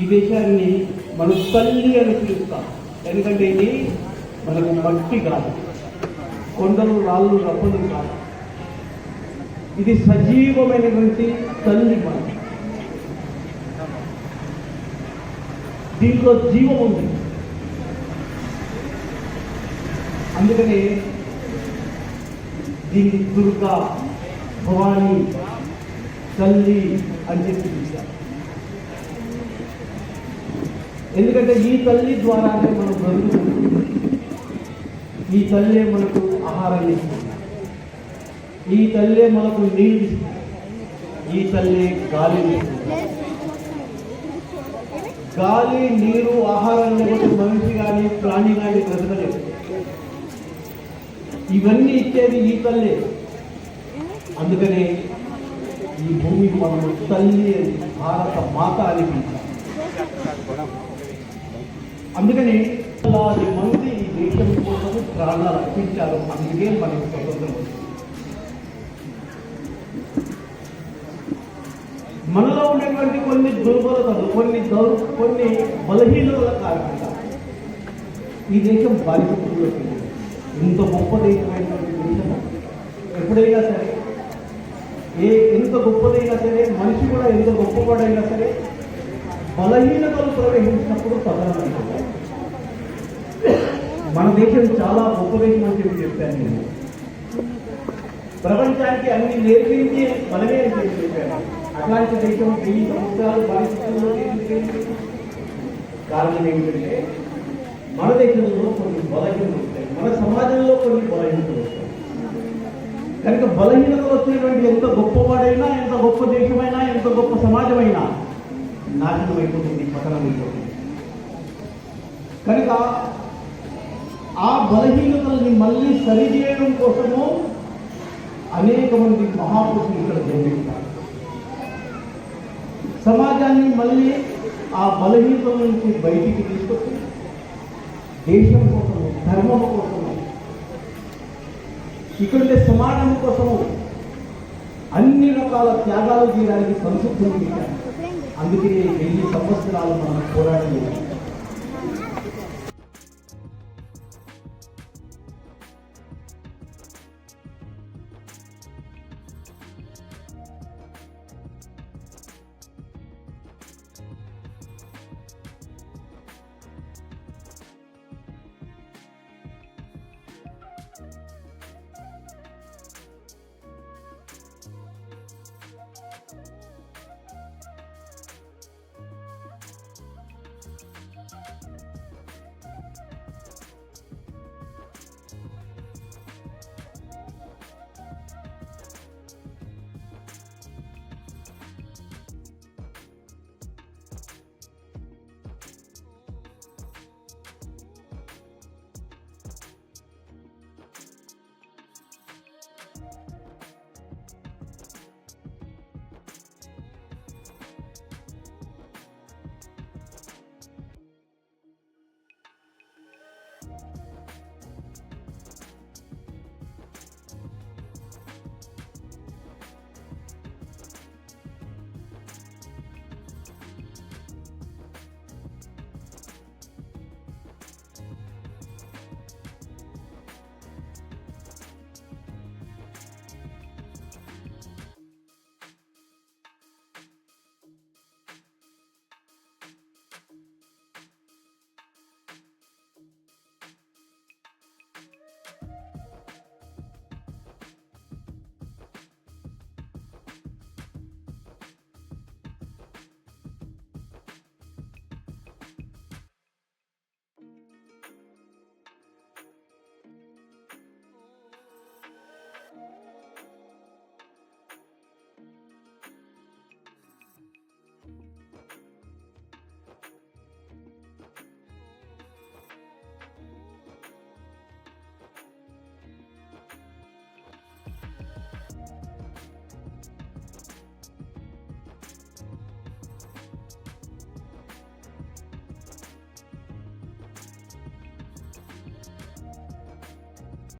ఈ దేశాన్ని మనం తల్లి అని పిలుస్తాం. ఎందుకంటే ఇది మనకు మట్టి కాదు కొండలు రాళ్ళు రప్పలు కాదు ఇది సజీవమైనటువంటి తల్లి మనం దీంట్లో జీవం ఉంది. అందుకనే దీన్ని దుర్గా భవాని తల్లి అని చెప్పి పిలిచారు ఎందుకంటే ఈ తల్లి ద్వారానే మనం బ్రతుకుతున్నాం. ఈ తల్లే మనకు ఆహారాన్ని ఇస్తుంది. ఈ తల్లే మనకు నీళ్ళు ఇస్తుంది. ఈ తల్లే గాలి గాలి నీరు ఆహారం లేకపోతే మనిషి కానీ ప్రాణి కానీ బ్రతకలేదు. ఇవన్నీ ఇచ్చేది ఈ తల్లే. అందుకనే ఈ భూమికి మనము తల్లి అని భారత మాత అని అందుకని వందలాది మంది ఈ దేశం కోసం ప్రాణాలు అర్పించారు. అందుకే మనకి స్వతంత్రం మనలో ఉన్నటువంటి కొన్ని దుర్బలతలు కొన్ని దౌర్ కొన్ని బలహీనతల కారణంగా ఈ దేశం బాధితులు ఇంత గొప్ప దేశమైనటువంటి దేశం ఎప్పుడైనా సరే ఏ ఎంత గొప్పదైనా సరే మనిషి కూడా ఎంత గొప్పవాడైనా సరే బలహీనతలు ప్రవేశించినప్పుడు పతనం మన దేశం చాలా గొప్పదేశం అని చెప్పి చెప్పాను నేను. ప్రపంచానికి అన్ని నేర్పించి మనమే అని చెప్పాను. అట్లాంటి దేశం వెయ్యి సంవత్సరాలు పరిస్థితుల్లో కారణం ఏమిటంటే మన దేశంలో కొన్ని బలహీనతలు వస్తాయి. మన సమాజంలో కొన్ని బలహీనతలు వస్తాయి. కనుక బలహీనతలు వచ్చినటువంటి ఎంత గొప్పవాడైనా ఎంత గొప్ప దేశమైనా ఎంత గొప్ప సమాజమైనా నాశనం అయిపోతుంది పతనం అయిపోతుంది కనుక ఆ బలహీనతల్ని మళ్ళీ సరిచేయడం కోసము అనేక మంది మహాపురుషులు ఇక్కడ జన్మిస్తారు సమాజాన్ని మళ్ళీ ఆ బలహీనతల నుంచి బయటికి తీసుకొచ్చి దేశం కోసము ధర్మం కోసము ఇక్కడుండే సమాజం కోసము అన్ని రకాల త్యాగాలు చేయడానికి సంసిద్ధం చేశారు అందుకే వెయ్యి సంవత్సరాలు మనం పోరాటం